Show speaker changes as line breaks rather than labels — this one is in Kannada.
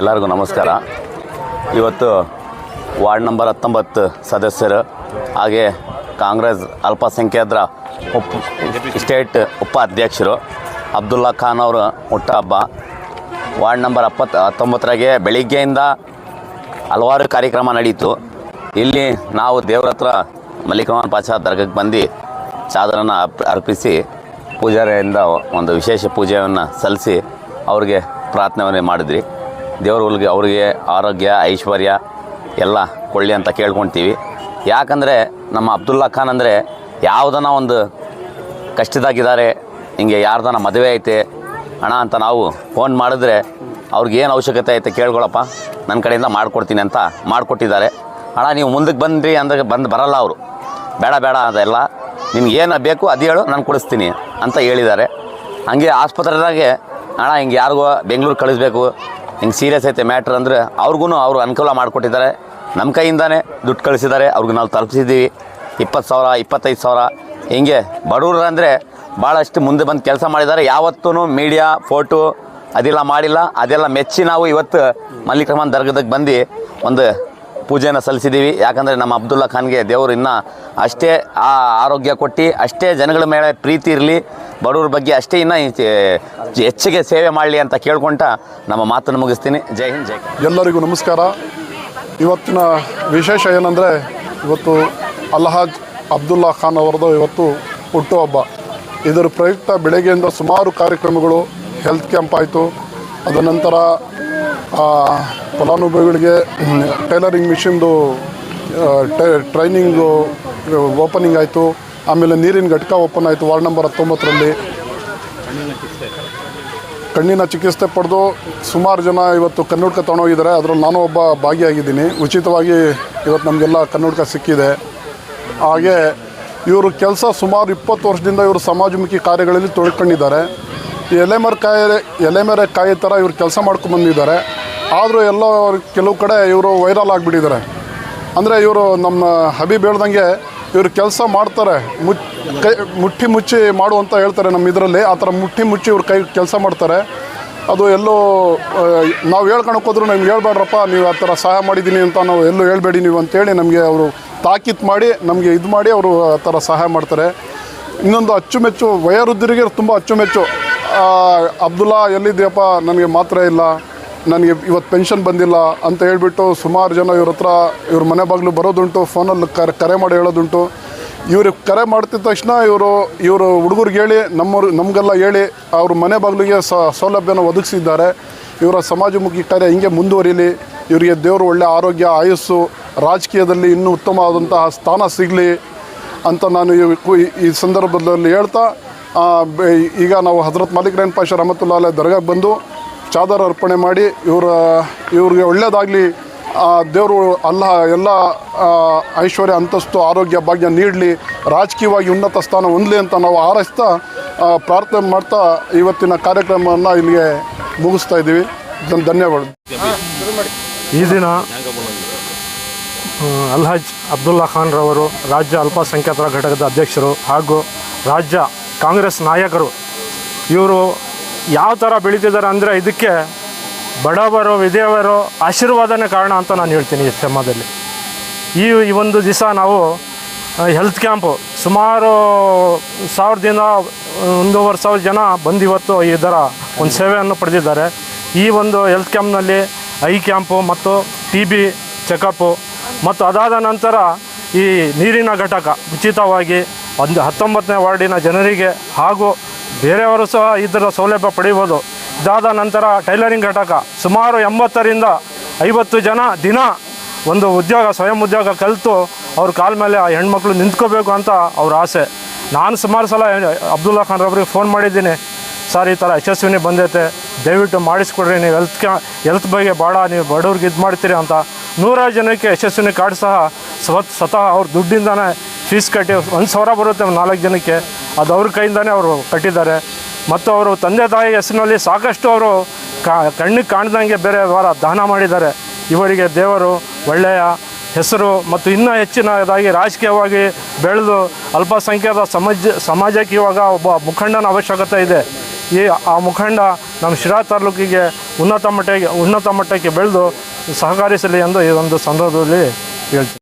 ಎಲ್ಲರಿಗೂ ನಮಸ್ಕಾರ. ಇವತ್ತು ವಾರ್ಡ್ ನಂಬರ್ ಹತ್ತೊಂಬತ್ತು ಸದಸ್ಯರು ಹಾಗೆ ಕಾಂಗ್ರೆಸ್ ಅಲ್ಪಸಂಖ್ಯಾತರ ಉಪ, ಸ್ಟೇಟ್ ಉಪಾಧ್ಯಕ್ಷರು ಅಬ್ದುಲ್ಲಾ ಖಾನ್ ಅವರ ಹುಟ್ಟಹಬ್ಬ ವಾರ್ಡ್ ನಂಬರ್ ಅಪ್ಪತ್ತು ಹತ್ತೊಂಬತ್ತರಾಗೆ ಬೆಳಿಗ್ಗೆಯಿಂದ ಹಲವಾರು ಕಾರ್ಯಕ್ರಮ ನಡೀತು. ಇಲ್ಲಿ ನಾವು ದೇವ್ರ ಹತ್ರ ಮಲ್ಲಿಕಮನ್ ಪಾಚ ದರ್ಗಕ್ಕೆ ಬಂದು ಚಾದರನ್ನು ಅರ್ಪ್, ಅರ್ಪಿಸಿ ಪೂಜಾರಿಯಿಂದ ಒಂದು ವಿಶೇಷ ಪೂಜೆಯನ್ನು ಸಲ್ಲಿಸಿ ಅವ್ರಿಗೆ ಪ್ರಾರ್ಥನೆ ಮಾಡಿದ್ರಿ ದೇವ್ರಿಗೆ ಅವ್ರಿಗೆ ಆರೋಗ್ಯ, ಐಶ್ವರ್ಯ ಎಲ್ಲ ಕೊಳ್ಳಿ ಅಂತ ಕೇಳ್ಕೊತೀವಿ. ಯಾಕಂದರೆ ನಮ್ಮ ಅಬ್ದುಲ್ಲಾ ಖಾನ್ ಅಂದರೆ ಯಾವುದನ್ನ ಒಂದು ಕಷ್ಟದಾಗಿದ್ದಾರೆ, ಹಿಂಗೆ ಯಾರ್ದನ ಮದುವೆ ಐತೆ ಅಣ್ಣ ಅಂತ ನಾವು ಫೋನ್ ಮಾಡಿದ್ರೆ ಅವ್ರಿಗೆ ಏನು ಅವಶ್ಯಕತೆ ಐತೆ ಕೇಳ್ಕೊಳಪ್ಪ ನನ್ನ ಕಡೆಯಿಂದ ಮಾಡಿಕೊಡ್ತೀನಿ ಅಂತ ಮಾಡಿಕೊಟ್ಟಿದ್ದಾರೆ. ಅಣ್ಣ, ನೀವು ಮುಂದಕ್ಕೆ ಬಂದ್ರಿ ಅಂದ್ರೆ ಬಂದು ಬರಲ್ಲ ಅವರು. ಬೇಡ ಬೇಡ ಅದೆಲ್ಲ. ನಿಮ್ಗೆ ಏನು ಬೇಕು ಅದು ಹೇಳು, ನಾನು ಕೊಡಿಸ್ತೀನಿ ಅಂತ ಹೇಳಿದ್ದಾರೆ. ಹಾಗೆ ಆಸ್ಪತ್ರೆದಾಗೆ ಅಣ್ಣ, ಹಿಂಗೆ ಯಾರಿಗೋ ಬೆಂಗಳೂರು ಕಳಿಸ್ಬೇಕು ಹಿಂಗೆ ಸೀರಿಯಸ್ ಐತೆ ಮ್ಯಾಟ್ರ್ ಅಂದರೆ ಅವ್ರಿಗೂ ಅವರು ಅನುಕೂಲ ಮಾಡಿಕೊಟ್ಟಿದ್ದಾರೆ. ನಮ್ಮ ಕೈಯಿಂದನೇ ದುಡ್ಡು ಕಳಿಸಿದ್ದಾರೆ, ಅವ್ರಿಗೆ ನಾವು ತಲುಪಿಸಿದ್ದೀವಿ. ಇಪ್ಪತ್ತು ಸಾವಿರ, ಇಪ್ಪತ್ತೈದು ಸಾವಿರ. ಹಿಂಗೆ ಬಡವ್ರು ಅಂದರೆ ಭಾಳಷ್ಟು ಮುಂದೆ ಬಂದು ಕೆಲಸ ಮಾಡಿದ್ದಾರೆ. ಯಾವತ್ತೂ ಮೀಡಿಯಾ ಫೋಟೋ ಅದೆಲ್ಲ ಮಾಡಿಲ್ಲ. ಅದೆಲ್ಲ ಮೆಚ್ಚಿ ನಾವು ಇವತ್ತು ಮಲ್ಲಿಕ್ ದರ್ಗದಾಗ ಬಂದು ಒಂದು ಪೂಜೆನ ಸಲ್ಲಿಸಿದ್ದೀವಿ. ಯಾಕಂದರೆ ನಮ್ಮ ಅಬ್ದುಲ್ಲಾ ಖಾನ್ಗೆ ದೇವರು ಇನ್ನೂ ಅಷ್ಟೇ ಆ ಆರೋಗ್ಯ ಕೊಟ್ಟು ಅಷ್ಟೇ ಜನಗಳ ಮೇಲೆ ಪ್ರೀತಿ ಇರಲಿ ಬಡವ್ರ ಬಗ್ಗೆ ಅಷ್ಟೇ ಇನ್ನೂ ಹೆಚ್ಚಿಗೆ ಸೇವೆ ಮಾಡಲಿ ಅಂತ ಕೇಳ್ಕೊಂಡ ನಮ್ಮ ಮಾತನ್ನು ಮುಗಿಸ್ತೀನಿ. ಜೈ ಹಿಂದ್ ಜೈ
ಎಲ್ಲರಿಗೂ ನಮಸ್ಕಾರ. ಇವತ್ತಿನ ವಿಶೇಷ ಏನಂದರೆ ಇವತ್ತು ಅಲ್ಹಾಜ್ ಅಬ್ದುಲ್ಲಾ ಖಾನ್ ಅವರದು ಇವತ್ತು ಹುಟ್ಟುಹಬ್ಬ. ಇದರ ಪ್ರಯುಕ್ತ ಬೆಳಗ್ಗೆಯಿಂದ ಸುಮಾರು ಕಾರ್ಯಕ್ರಮಗಳು ಹೆಲ್ತ್ ಕ್ಯಾಂಪ್ ಆಯಿತು. ಅದ ನಂತರ ಆ, ಫಲಾನುಭವಿಗಳಿಗೆ ಟೈಲರಿಂಗ್ ಮಿಷಿನ್ದು ಟ್ರೈನಿಂಗು ಓಪನಿಂಗ್ ಆಯಿತು. ಆಮೇಲೆ ನೀರಿನ ಘಟಕ ಓಪನ್ ಆಯಿತು, ವಾರ್ಡ್ ನಂಬರ್ ಹತ್ತೊಂಬತ್ತರಲ್ಲಿ. ಕಣ್ಣಿನ ಚಿಕಿತ್ಸೆ ಪಡೆದು ಸುಮಾರು ಜನ ಇವತ್ತು ಕನ್ನಡಕ ತೊಗೊಂಡೋಗಿದ್ದಾರೆ. ಅದರಲ್ಲಿ ನಾನು ಒಬ್ಬ ಭಾಗಿಯಾಗಿದ್ದೀನಿ. ಉಚಿತವಾಗಿ ಇವತ್ತು ನಮಗೆಲ್ಲ ಕನ್ನಡಕ ಸಿಕ್ಕಿದೆ. ಹಾಗೆ ಇವರು ಕೆಲಸ ಸುಮಾರು ಇಪ್ಪತ್ತು ವರ್ಷದಿಂದ ಇವರು ಸಮಾಜಮುಖಿ ಕಾರ್ಯಗಳಲ್ಲಿ ತೊಡ್ಕೊಂಡಿದ್ದಾರೆ. ಎಲೆಮರೆ ಕಾಯಿ ಎಲೆಮರೆ ಕಾಯಿ ಥರ ಇವರು ಕೆಲಸ ಮಾಡ್ಕೊಂಡು ಬಂದಿದ್ದಾರೆ. ಆದರೂ ಎಲ್ಲ ಕೆಲವು ಕಡೆ ಇವರು ವೈರಲ್ ಆಗಿಬಿಟ್ಟಿದ್ದಾರೆ. ಅಂದರೆ ಇವರು ನಮ್ಮ ಹಬೀಬ್ ಹೇಳ್ದಂಗೆ ಇವರು ಕೆಲಸ ಮಾಡ್ತಾರೆ. ಮುಚ್ ಕೈ ಮುಟ್ಟಿ ಮುಚ್ಚಿ ಮಾಡು ಅಂತ ಹೇಳ್ತಾರೆ ನಮ್ಮ ಇದರಲ್ಲಿ. ಆ ಥರ ಮುಟ್ಟಿ ಮುಚ್ಚಿ ಇವ್ರು ಕೈ ಕೆಲಸ ಮಾಡ್ತಾರೆ. ಅದು ಎಲ್ಲೋ ನಾವು ಹೇಳ್ಕೊಳಕ್ಕೆ ಹೋದ್ರು ನಮ್ಗೆ ಹೇಳ್ಬೇಡ್ರಪ್ಪ, ನೀವು ಆ ಥರ ಸಹಾಯ ಮಾಡಿದ್ದೀನಿ ಅಂತ ನಾವು ಎಲ್ಲೂ ಹೇಳ್ಬೇಡಿ ನೀವು ಅಂತೇಳಿ ನಮಗೆ ಅವರು ತಾಕೀತು ಮಾಡಿ, ನಮಗೆ ಇದು ಮಾಡಿ ಅವರು ಆ ಥರ ಸಹಾಯ ಮಾಡ್ತಾರೆ. ಇನ್ನೊಂದು ಅಚ್ಚುಮೆಚ್ಚು, ವಯೋವೃದ್ಧರಿಗೆ ತುಂಬ ಅಚ್ಚುಮೆಚ್ಚು. ಅಬ್ದುಲ್ಲಾ ಎಲ್ಲಿದ್ದೀಯಪ್ಪ ನನಗೆ ಮಾತ್ರ ಇಲ್ಲ. ನನಗೆ ಇವತ್ತು ಪೆನ್ಷನ್ ಬಂದಿಲ್ಲ ಅಂತ ಹೇಳಿಬಿಟ್ಟು ಸುಮಾರು ಜನ ಇವ್ರ ಹತ್ರ ಇವ್ರ ಮನೆ ಬಾಗಿಲು ಬರೋದುಂಟು, ಫೋನಲ್ಲಿ ಕರೆ ಕರೆ ಮಾಡಿ ಹೇಳೋದುಂಟು. ಇವ್ರಿಗೆ ಕರೆ ಮಾಡ್ತಿದ್ದ ತಕ್ಷಣ ಇವರು ಇವರು ಹುಡುಗರಿಗೆ ಹೇಳಿ, ನಮ್ಮವ್ರು, ನಮಗೆಲ್ಲ ಹೇಳಿ ಅವ್ರ ಮನೆ ಬಾಗಿಲಿಗೆ ಸೌಲಭ್ಯನ ಒದಗಿಸಿದ್ದಾರೆ. ಇವರ ಸಮಾಜಮುಖಿ ಕಾರ್ಯ ಹಿಂಗೆ ಮುಂದುವರಿಲಿ. ಇವರಿಗೆ ದೇವರು ಒಳ್ಳೆ ಆರೋಗ್ಯ, ಆಯಸ್ಸು, ರಾಜಕೀಯದಲ್ಲಿ ಇನ್ನೂ ಉತ್ತಮವಾದಂತಹ ಸ್ಥಾನ ಸಿಗಲಿ ಅಂತ ನಾನು ಈ ಸಂದರ್ಭದಲ್ಲಿ ಹೇಳ್ತಾ ಈಗ ನಾವು ಹಜರತ್ ಮಾಲಿಕ್ ರೈನ್ ಪಾಷ ರಹಮತುಲ್ಲಾ ಅಲೈ ದರ್ಗಾಗೆ ಬಂದು ಚಾದರ್ ಅರ್ಪಣೆ ಮಾಡಿ ಇವರ, ಇವ್ರಿಗೆ ಒಳ್ಳೆಯದಾಗಲಿ ದೇವರು ಅಲ್ಲ, ಎಲ್ಲ ಐಶ್ವರ್ಯ ಅಂತಸ್ತು, ಆರೋಗ್ಯ ಭಾಗ್ಯ ನೀಡಲಿ, ರಾಜಕೀಯವಾಗಿ ಉನ್ನತ ಸ್ಥಾನ ಹೊಂದಲಿ ಅಂತ ನಾವು ಹಾರೈಸ್ತಾ ಪ್ರಾರ್ಥನೆ ಮಾಡ್ತಾ ಇವತ್ತಿನ ಕಾರ್ಯಕ್ರಮವನ್ನು ಇಲ್ಲಿಗೆ ಮುಗಿಸ್ತಾ ಇದ್ದೀವಿ. ಧನ್- ಧನ್ಯವಾದ.
ಈ ದಿನ ಅಲ್ಹಾಜ್ ಅಬ್ದುಲ್ಲಾ ಖಾನ್ ರವರು, ರಾಜ್ಯ ಅಲ್ಪಸಂಖ್ಯಾತರ ಘಟಕದ ಅಧ್ಯಕ್ಷರು ಹಾಗೂ ರಾಜ್ಯ ಕಾಂಗ್ರೆಸ್ ನಾಯಕರು, ಇವರು ಯಾವ ಥರ ಬೆಳೀತಿದ್ದಾರೆ ಅಂದರೆ ಇದಕ್ಕೆ ಬಡವರು, ವಿಧವೆಯರು ಆಶೀರ್ವಾದನೇ ಕಾರಣ ಅಂತ ನಾನು ಹೇಳ್ತೀನಿ ಈ ಸಮಯದಲ್ಲಿ ಈ ಈ ಒಂದು ದಿವಸ ನಾವು ಹೆಲ್ತ್ ಕ್ಯಾಂಪು ಸುಮಾರು ಸಾವಿರದಿಂದ ಒಂದೂವರೆ ಸಾವಿರ ಜನ ಬಂದು ಇವತ್ತು ಇದರ ಒಂದು ಸೇವೆಯನ್ನು ಪಡೆದಿದ್ದಾರೆ. ಈ ಒಂದು ಹೆಲ್ತ್ ಕ್ಯಾಂಪ್ನಲ್ಲಿ ಐ ಕ್ಯಾಂಪು ಮತ್ತು ಟಿ ಬಿ ಚೆಕಪ್ಪು ಮತ್ತು ಅದಾದ ನಂತರ ಈ ನೀರಿನ ಘಟಕ ಉಚಿತವಾಗಿ ಒಂದು ಹತ್ತೊಂಬತ್ತನೇ ವಾರ್ಡಿನ ಜನರಿಗೆ ಹಾಗೂ ಬೇರೆಯವರು ಸಹ ಇದರ ಸೌಲಭ್ಯ ಪಡೆಯಬಹುದು ಇದಾದ ನಂತರ ಟೈಲರಿಂಗ್ ಘಟಕ ಸುಮಾರು ಎಂಬತ್ತರಿಂದ ಐವತ್ತು ಜನ ದಿನ ಒಂದು ಉದ್ಯೋಗ, ಸ್ವಯಂ ಉದ್ಯೋಗ ಕಲಿತು ಅವ್ರ ಕಾಲ ಮೇಲೆ ಆ ಹೆಣ್ಮಕ್ಳು ನಿಂತ್ಕೋಬೇಕು ಅಂತ ಅವ್ರ ಆಸೆ. ನಾನು ಸುಮಾರು ಸಲ ಅಬ್ದುಲ್ಲಾ ಖಾನ್ ರವ್ರಿಗೆ ಫೋನ್ ಮಾಡಿದ್ದೀನಿ. ಸರ್, ಈ ಥರ ಯಶಸ್ವಿನಿ ಬಂದೈತೆ. ದಯವಿಟ್ಟು ಮಾಡಿಸ್ಕೊಡ್ರಿ. ನೀವು ಹೆಲ್ತ್ ಹೆಲ್ತ್ ಬಗ್ಗೆ ಭಾಳ ನೀವು ಬಡವ್ರಿಗೆ ಇದು ಮಾಡ್ತೀರಿ ಅಂತ. ನೂರಾರು ಜನಕ್ಕೆ ಯಶಸ್ವಿನಿ ಕಾರ್ಡ್ ಸಹ ಸ್ವತ್, ಸ್ವತಃ ಅವ್ರ ದುಡ್ಡಿಂದನೇ ಫೀಸ್ ಕಟ್ಟಿ ಒಂದು ಸಾವಿರ ಬರುತ್ತೆ, ನಾಲ್ಕು ಜನಕ್ಕೆ. ಅದು ಅವ್ರ ಕೈಯಿಂದನೇ ಅವರು ಕಟ್ಟಿದ್ದಾರೆ. ಮತ್ತು ಅವರು ತಂದೆ ತಾಯಿ ಹೆಸರಿನಲ್ಲಿ ಸಾಕಷ್ಟು ಅವರು ಕಣ್ಣಿಗೆ ಕಾಣ್ದಂಗೆ ಬೇರೆ ವಾರ ದಾನ ಮಾಡಿದ್ದಾರೆ. ಇವರಿಗೆ ದೇವರು ಒಳ್ಳೆಯ ಹೆಸರು ಮತ್ತು ಇನ್ನೂ ಹೆಚ್ಚಿನದಾಗಿ ರಾಜಕೀಯವಾಗಿ ಬೆಳೆದು ಅಲ್ಪಸಂಖ್ಯಾತ ಸಮಾಜ, ಸಮಾಜಕ್ಕೆ ಇವಾಗ ಒಬ್ಬ ಮುಖಂಡನ ಅವಶ್ಯಕತೆ ಇದೆ. ಈ, ಆ ಮುಖಂಡ ನಮ್ಮ ಶಿರಾ ತಾಲೂಕಿಗೆ ಉನ್ನತ ಮಟ್ಟಕ್ಕೆ ಉನ್ನತ ಮಟ್ಟಕ್ಕೆ ಬೆಳೆದು ಸಹಕರಿಸಲಿ ಎಂದು ಈ ಒಂದು ಸಂದರ್ಭದಲ್ಲಿ ಹೇಳ್ತೀನಿ.